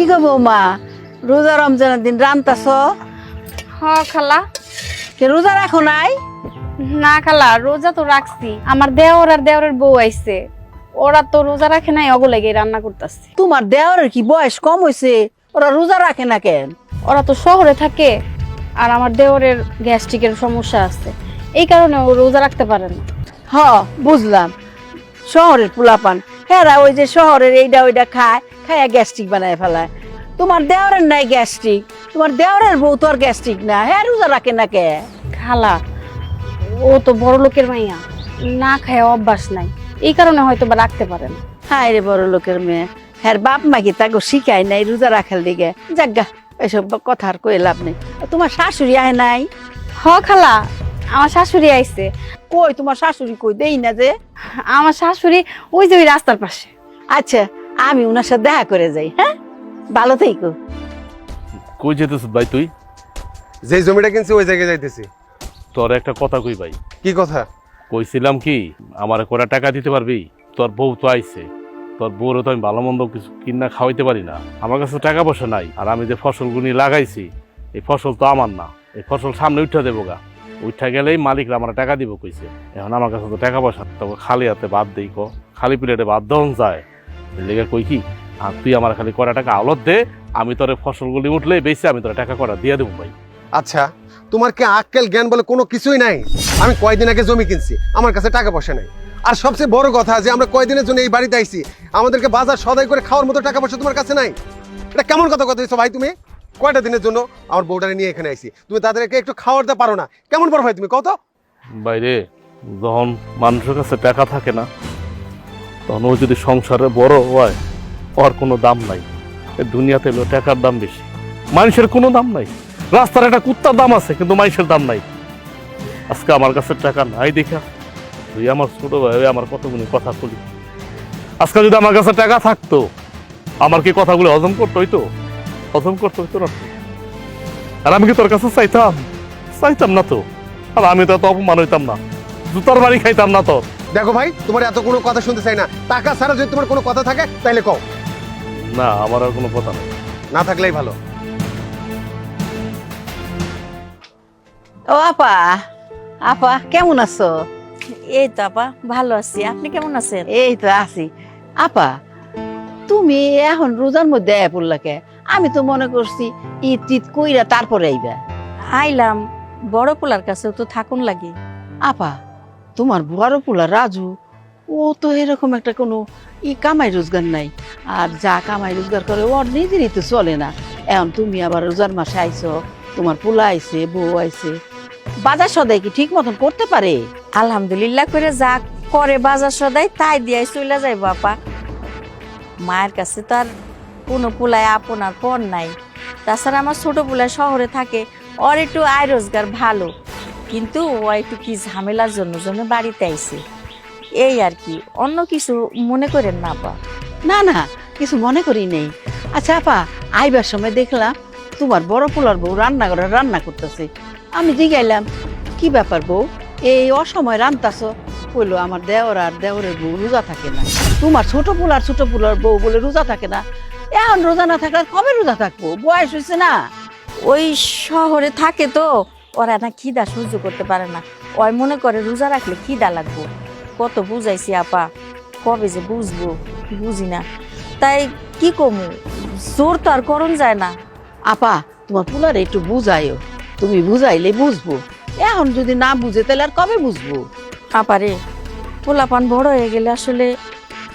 কি গো বৌমা? রোজা রমজানের দিন রান্তাছ? হ খালা। কে রোজা রাখো নাই? না খালা রোজা তো রাখছি। আমার দেওর আর দেওরের বউ আইছে। ওরা তো রোজা রাখে নাই অগো লেগে রান্না করতেছে। তোমার দেওরের কি বয়স কম হয়েছে ওরা রোজা রাখে না কেন? ওরা তো শহরে থাকে আর আমার দেওরের গ্যাস্ট্রিকের সমস্যা আছে। এই কারণে ও রোজা রাখতে পারে না। হ বুঝলাম। শহরের পোলাপান। হ্যাঁ ওই যে শহরের এইটা ওইটা খায় খায় গ্যাস্ট্রিক বানায় ফেলায়। তোমার দেওরের নাই গ্যাস্ট্রিক তোমার দেওরের বউ তো আর গ্যাস্ট্রিক না হ্যাঁ রোজা রাখে না কে? খালা ও তো বড় লোকের মাইয়া না খায় অভ্যাস নাই এই কারণে হয়তো বা রাখতে পারে না। হায় রে বড় লোকের মেয়ে হ্যাঁ বাপ মাকে তাকে শিখায় নাই রোজা রাখার দিকে যাজ্ঞা এসব কথা আর কয়ে লাভ নেই। তোমার শাশুড়ি আয় নাই? হ খালা আমার শাশুড়ি আইছে। কই তোমার শাশুড়ি কই দেই না যে? আমার শাশুড়ি ওই যে ওই রাস্তার পাশে। আচ্ছা আমি ওনার সাথে দেখা করে যাই হ্যাঁ? ভালো থেকো। কই যেতেছ ভাই তুই? যে জমিটা কিনছি ওই জায়গায় যাইতেছি। তোর একটা কথা কই ভাই? কি কথা? কইছিলাম কি আমার কটা টাকা দিতে পারবি? তোর বউ তো আইছে। তোর বউরে তো আমি ভালো মন্দ কিছু কিনা খাওয়াইতে পারি না। আমার কাছে টাকা পয়সা নাই। আর আমি যে ফসলগুলি লাগাইছি এই ফসল তো আমার না। এই ফসল সামনে উঠা দেবো গা। উঠা গেলেই মালিকরা আমার টাকা দিব কইছে। এখন আমার কাছে তো টাকা পয়সা। তবে খালি হাতে বাদ দেই ক। খালি প্লেটে বাদ দন যায়। লেগে কই কি? আর তুই আমার খালি কটা টাকা আলত দে আমি তোর ফসলগুলি উঠলে বেশি আমি তোর টাকা কটা দিয়ে দেবো ভাই। আচ্ছা তোমার কি আক্কেল জ্ঞান বলে কোনো কিছুই নাই? আমি কয়দিন আগে জমি কিনছি আমার কাছে টাকা পয়সা নাই। আর সবচেয়ে বড় কথা যে আমরা কয়দিনের জন্য এই বাড়িতে আইছি আমাদেরকে বাজার সদাই করে খাওয়ার মতো টাকা পয়সা তোমার কাছে নাই? এটা কেমন কথা কথা দিচ্ছ ভাই তুমি? কয়টা দিনের জন্য আমার বউটারে নিয়ে এখানে আইছি? তুমি তাদেরকে একটু খাওয়ার দিতে পারো না। কেমন বড় ভাই তুমি? কত বাইরে যখন মানুষের কাছে টাকা থাকে না তখন ও যদি সংসারে বড় হয়, ওর কোনো দাম নাই। দুনিয়াতে হলো টাকার দাম বেশি। মানুষের কোনো দাম নাই। রাস্তার একটা কুত্তার দাম আছে, কিন্তু মানুষের দাম নাই। আজকে আমার কাছে টাকা নাই দেখা। তুই আমার ছোট ভাই আমার কতগুলি কথা বলি। আজকে যদি আমার কাছে টাকা থাকতো, আমার কি কথাগুলো হজম করতে হইতো? হজম করতে হইতো না আর আমি কি তোর কাছে চাইতাম? চাইতাম না তো। আর আমি তো অপমান হইতাম না। জুতার বাড়ি খাইতাম না তো দেখো ভাই তোমার এত কোনো কথা শুনতে চাই না। টাকা ছাড়া যদি তোমার কোনো কথা থাকে তাহলে কও। না আমার আর কোনো কথা নেই। না থাকলেই ভালো। ও আপা আপা কেমন আছো? এই তো আপা ভালো আছি। আপনি কেমন আছেন? এই তো আছি। আপা তুমি এখন রোজার মধ্যে আয়া পড়লা আমি তো মনে করছি ঈদ টিদ কইরা তারপরে আইবা। আইলাম বড় পোলার কাছেও তো থাকুন লাগে। আপা তোমার বড় পোলা রাজু, ও তো এরকম একটা কোনো ই কামাই রোজগার নাই। আর যা কামাই রোজগার করে ওর নিজেরই তো চলে না। এখন তুমি আবার রোজার মাসে আইছো, তোমার পোলা আইছে, বউ আইছে। বাজার সদাই কি ঠিক মতন করতে পারে? আলহামদুলিল্লাহ করে যা করে বাজার সদাই, তাই দিয়ে চলে যাইব আপা মায়ের কাছে তো আর কোনো পোলায় আপনার পর নাই। তাছাড়া আমার ছোট পোলায় শহরে থাকে, ওর একটু আয় রোজগার ভালো। কিন্তু ও একটু কি ঝামেলার জন্য জন্য বাড়িতে আইছে। এই আর কি অন্য কিছু মনে করেন না আপা? না না কিছু মনে করি নেই। আচ্ছা আপা আইবার সময় দেখলাম তোমার বড় পোলার বউ রান্না করে রান্না করতেছে। আমি জিগাইলাম কি ব্যাপার বউ? এই অসময় রান্তাছ? বলল আমার দেওর আর দেওরের বউ রোজা থাকে না। তোমার ছোট পোলার ছোট পোলার বউ বলে রোজা থাকে না। এখন রোজা না থাকলে কবে রোজা থাকব? বয়স হয়েছে না? ওই শহরে থাকে তো ওরা না খিদা সহ্য করতে পারে না। ওই মনে করে রোজা রাখলে খিদা লাগবো। কত বুঝাইছি আপা কবে যে বুঝব বুঝি না। তাই কি কমু জোর তো আর করণ যায় না। আপা তোমার পোলার একটু বুঝাইও। তুমি বুঝাইলে বুঝব। এখন যদি না বুঝে তাহলে আর কবে বুঝব? আপারে পোলাপান বড় হয়ে গেলে আসলে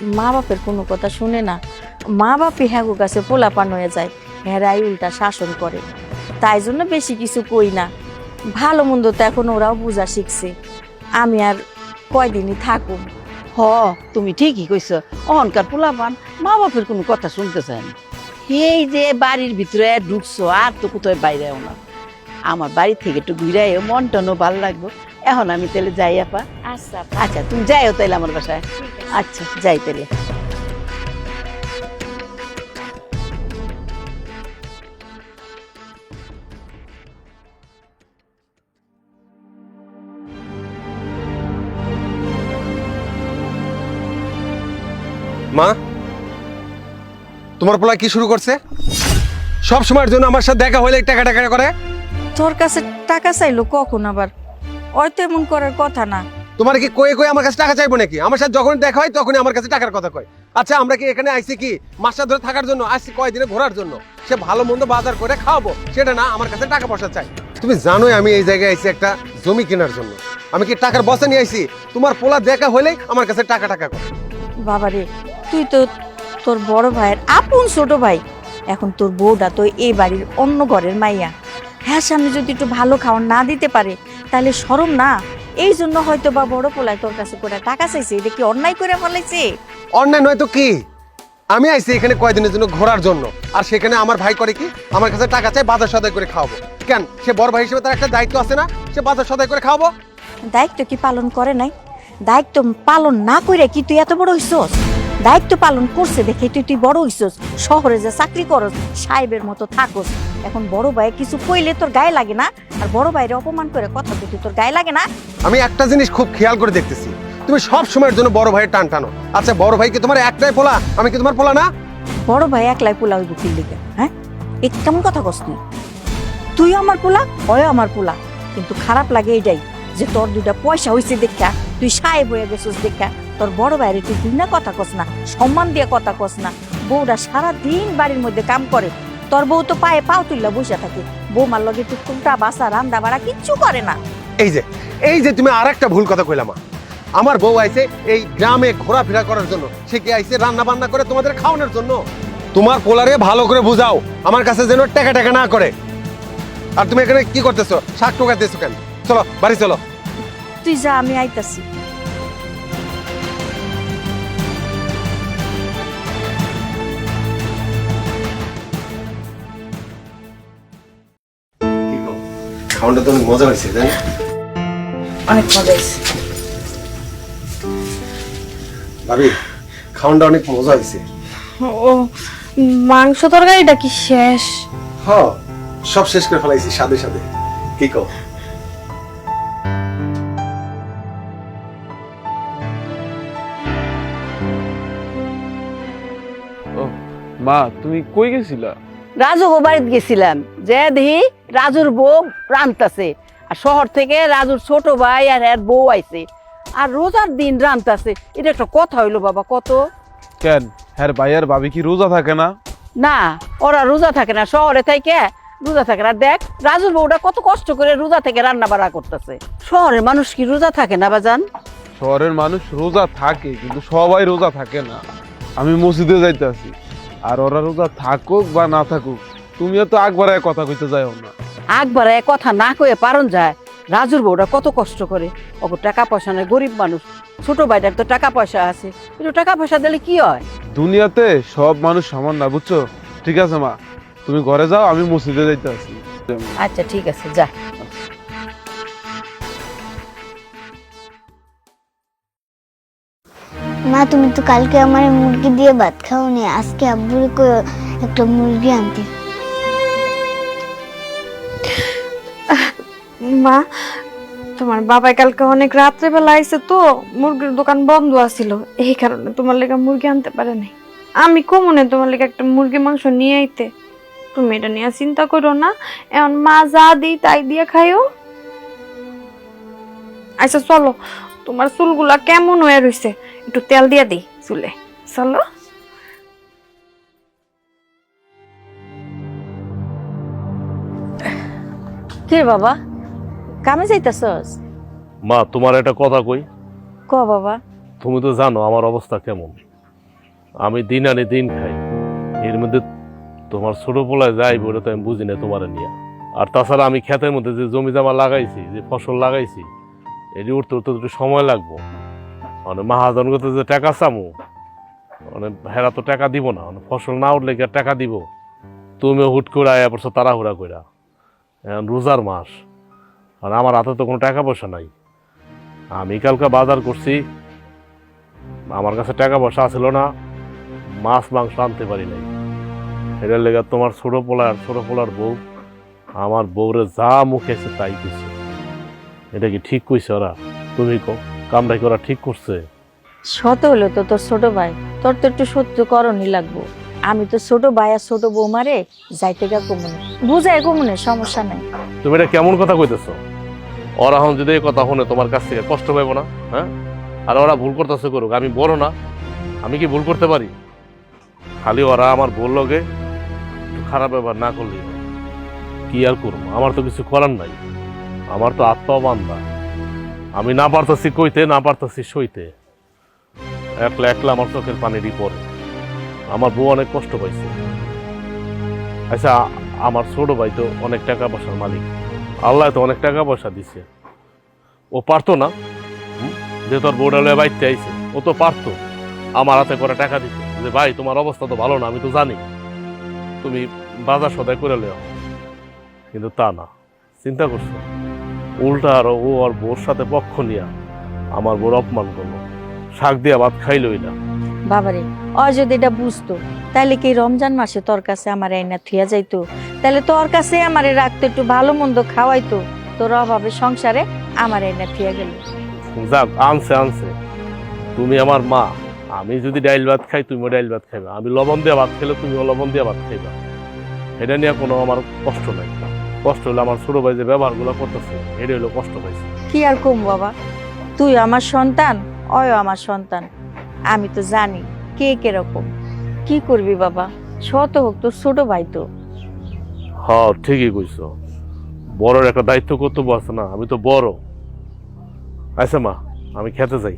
মা বাপের কোনো কথা শুনে না। মা বাপই হ্যাগো কাছে পোলাপান হয়ে যায় হেরাই উল্টা শাসন করে। তাই জন্য বেশি কিছু কই না। ভালো মন্দ তো এখন ওরাও বোঝা শিখছে। আমি আর কয়দিনই থাকুম। হ তুমি ঠিকই কইছ। অহংকার পোলাপান মা বাপের কোনো কথা শুনতে চায় না। এই যে বাড়ির ভিতরে ঢুকছো আর তো কোথায় বাইরেও না। আমার বাড়ি থেকে একটু ঘুরাইও মনটানো ভালো লাগবো। এখন আমি তাহলে যাই আপা। আচ্ছা আচ্ছা তুমি যাইও তাইলে আমার বাসায়। আচ্ছা যাই তাহলে। মা? তোমার পোলা কি শুরু করছে? সব সময়ের জন্য আমার সাথে দেখা হলে টাকা টাকা করে? তোর কাছে টাকা চাইলো কখন আবার? ওই তো এমন করার কথা না। তোমার কি কয়ে কয়ে আমার কাছে টাকা চাইব নাকি? আমার সাথে যখন দেখা হয় তখনই আমার কাছে টাকার কথা কয়। আচ্ছা আমরা কি এখানে আইছি কি? মাসটা ধরে থাকার জন্য আসছি কয়দিনে ঘোরার জন্য? সে ভালো মন্দ বাজার করে খাওয়াবো সেটা না আমার কাছে টাকা পয়সা চাই। তুমি জানোই আমি এই জায়গায় আইছি একটা জমি কেনার জন্য। আমি কি টাকার বসে নিয়ে আইছি? তোমার পোলা দেখা হলেই আমার কাছে টাকা টাকা করে। বাবারে তুই তো তোর বড় ভাইয়ের আপন ছোট ভাই। এখন তোর বউটা তো এই বাড়ির অন্য ঘরের মাইয়া। হ্যাঁ সামনে যদি একটু ভালো খাওয়ার না দিতে পারে তাহলে সরম না। এই জন্য হয়তো বা বড় পোলায় তোর কাছে করে টাকা চাইছে এটা কি অন্যায় করে ফেলাইছে অন্যায় নয় তো কি? আমি আইছি এখানে কয়দিনের জন্য ঘোরার জন্য আর সেখানে আমার ভাই করে কি? আমার কাছে টাকা চাই বাজার সদাই করে খাওয়াবো। কেন? সে বড় ভাই হিসেবে তার একটা দায়িত্ব আছে না? সে বাজার সদাই করে খাওয়াবো? দায়িত্ব কি পালন করে নাই? দায়িত্ব পালন না করে কি তুই এত বড় হইছস? দায়িত্ব পালন করছে দেখে তুই তুই বড় হইছস। শহরে যে চাকরি করস সাহেবের মতো থাকস। এখন বড় ভাই কিছু কইলে তোর গায়ে লাগে না? আর বড় ভাইরে অপমান করে কথা দিতে তোর গায়ে লাগে না? আমি একটা জিনিস খুব খেয়াল করে দেখতেছি। তুমি সব সময়ের জন্য বড় ভাইয়ের টান টানো। আচ্ছা বড় ভাই কি তোমার একটাই পোলা? আমি কি তোমার পোলা না? বড় ভাই একলাই পোলা হইব কি লিগে হ্যাঁ? এ কেমন কথা কস তুই? তুই আমার পোলা হয় আমার পোলা। কিন্তু খারাপ লাগে এটাই যে তোর দুইটা পয়সা হইছে দেখা তুই সাহেব হয়ে গেছিস দেখা। তোর বড় ভাইরে তুই না কথা কস না সম্মান দিয়ে কথা কস না। বউরা সারা দিন বাড়ির মধ্যে কাম করে তোর বউ তো পায়ে পাও তুললা বসে থাকে বৌমার লগে তুই টুকটা বাসা রান্দা বাড়া কিচ্ছু করে না। এই যে এই যে তুমি আর একটা ভুল কথা কইলাম আমার বউ আইছে এই গ্রামে ঘোরাফেরা করার জন্য সে কি আইছে রান্না বান্না করে তোমাদের খাওয়ানোর জন্য? তোমার পোলারে ভালো করে বুঝাও আমার কাছে যেন টাকা টাকা না করে। আর তুমি এখানে কি করতেছো? শাক টোকাইতেছো কেন? চলো বাড়ি চলো। তুই যা আমি আইতাছি। খাওয়ানটা তো অনেক মজা হয়েছে তাই না? অনেক মজা হয়েছে। ভাবি খাওয়ানটা অনেক মজা হয়েছে। ও মাংস তরকারিটা কি শেষ? হ সব শেষ করে ফেলাইছি সাথে সাথে কি কও? মা তুমি কই গেছিলা? রাজু বাড়িতে গেছিলাম। যে দেখি রাজুর বউ রান্তাছে। আর শহর থেকে রাজুর ছোট ভাই আর এর বউ আইছে। আর রোজার দিন রান্তাছে। এটা একটা কথা হইল বাবা কত? কেন? হ্যাঁ ভাই আর ভাবি কি রোজা থাকে না? না ওরা রোজা থাকে না শহরে থেকে রোজা থাকে না। দেখ রাজুর বউটা কত কষ্ট করে রোজা থেকে রান্না বাড়া করতেছে। শহরের মানুষ কি রোজা থাকে না বাজান? শহরের মানুষ রোজা থাকে কিন্তু সবাই রোজা থাকে না। আমি মসজিদে যাইতে আছি আর ওরা রোজা থাকুক বা না থাকুক তুমিও তো একবার কথা কইতে যাও না। একবার কথা না কয়ে পারন যায় রাজুর বউটা কত কষ্ট করে। ওকে টাকা পয়সা নেই গরিব মানুষ। ছোট ভাইটার তো টাকা পয়সা আছে কিন্তু টাকা পয়সা দিলে কি হয়? দুনিয়াতে সব মানুষ সমান না বুঝছ? ঠিক আছে মা তুমি ঘরে যাও আমি মসজিদে যাইতে আছি আচ্ছা ঠিক আছে যা। মা, তুমি তো কালকে আমার মুরগি দিয়ে ভাত খাওনি, আজকে আব্বুরে একটা মুরগি আনতে? মা, তোমার বাবাই কালকে অনেক রাত্রে বেলা আইছে তো, মুরগির দোকান বন্ধ আছিল, এই কারণে তোমার লেগে মুরগি আনতে পারে নাই। আমি কমনে তোমার লেগে একটা মুরগি মাংস নিয়ে আইতে। তুমি এটা নিয়ে চিন্তা করো না, এখন মা যা দিই তাই দিয়ে খাইও। আচ্ছা চলো, তোমার চুলগুলা কেমন হয়ে রইছে? একটু তেল দিয়ে দিই চুলে। চলো। কে বাবা? কামে যাইতাছস? মা তোমার একটা কথা কই। ক বাবা? তুমি তো জানো আমার অবস্থা কেমন। আমি দিন আনি দিন খাই। এর মধ্যে তোমার ছোট পোলায় যাই বলে তো আমি বুঝি না তোমার নিয়ে। আর তাছাড়া আমি ক্ষেতের মধ্যে যে জমি জামা লাগাইছি যে ফসল লাগাইছি এটি উঠতে উঠতে একটু সময় লাগবো। মানে মাহাজনগত যে টাকা চামু মানে হেরা তো টাকা দিব না মানে ফসল না উঠলে আর টাকা দিব? তুমি হুট করে আয়া পড়ছো তাড়াহুড়া কইরা রোজার মাস, আর আমার হাতে তো কোনো টাকা পয়সা নাই। আমি কালকে বাজার করছি, আমার কাছে টাকা পয়সা ছিল না, মাছ মাংস আনতে পারি নাই। এটার লেগে তোমার ছোট পোলার ছোট পোলার বউ, আমার বউরে যা মুখে এসে তাই কইছে এটা কি ঠিক কইছে ওরা? তুমি কো কামটা কি ওরা ঠিক করছে? শত হলো তো তোর ছোট ভাই। তোর তো একটু সহ্য করণই লাগবো। আমি তো ছোট ভাই আর ছোট বৌমারে যাইতে গা কমুনে। বুঝাই কমুনে সমস্যা নাই। তুমি এটা কেমন কথা কইতেছো? ওরা এখন যদি এই কথা শুনে তোমার কাছ থেকে কষ্ট পাইবো না হ্যাঁ? আর ওরা ভুল করতেছে করুক আমি বড় না। আমি কি ভুল করতে পারি? খালি ওরা আমার ভুল লগে একটু খারাপ ব্যবহার না করলেই হয়। কি আর করব? আমার তো কিছু করার নাই। আমার তো আত্মাও বান্ধা আমি না পারতেছি কইতে, না পারতেছি সইতে। একলা একলা আমার চোখের পানিরই পড়ে আমার বউ অনেক কষ্ট পাইছে। আচ্ছা আমার ছোট ভাই তো অনেক টাকা পয়সার মালিক। আল্লাহ তো অনেক টাকা পয়সা দিছে। ও পারতো না যে তোর বোর্ডালে বাইতে আইছে, ও তো পারতো। আমার হাতে করে টাকা দিতে। যে ভাই, তোমার অবস্থা তো ভালো না, আমি তো জানি। তুমি বাজার সদায় করে লেও কিন্তু তা না, চিন্তা করছ? উল্টা আরও ও আর বোর সাথে পক্ষ নিয়া আমার বোর অপমান করল। শাক দিয়া ভাত খাইলই না বাবারে ও যদি এটা বুঝতো তাহলে কি রমজান মাসে তোর কাছে আমার এনে থুয়া যাইতো? তাহলে তোর কাছে আমারে রাখতো একটু ভালো মন্দ খাওয়াইতো? তোর অভাবে সংসারে আমার এনে থুয়া গেল। যাক আনছে আনছে। তুমি আমার মা আমি যদি ডাইল ভাত খাই তুমিও ডাইল ভাত খাইবা। আমি লবণ দিয়ে ভাত খেলে তুমিও লবণ দিয়ে ভাত খাইবা। এটা নিয়ে কোনো আমার কষ্ট নাই। কষ্ট হলো আমার ছোট ভাই যে ব্যবহারগুলো করতেছে এটা হলো কষ্ট পাইছে। কি আর কম বাবা? তুই আমার সন্তান অয় আমার সন্তান। আমি তো জানি কে কীরকম। কি করবি বাবা? শত হোক তোর ছোট ভাই তো। হ ঠিকই কইছো। বড়র একটা দায়িত্ব কর্তব্য আছে না আমি তো বড়। আচ্ছা মা আমি খেতে যাই।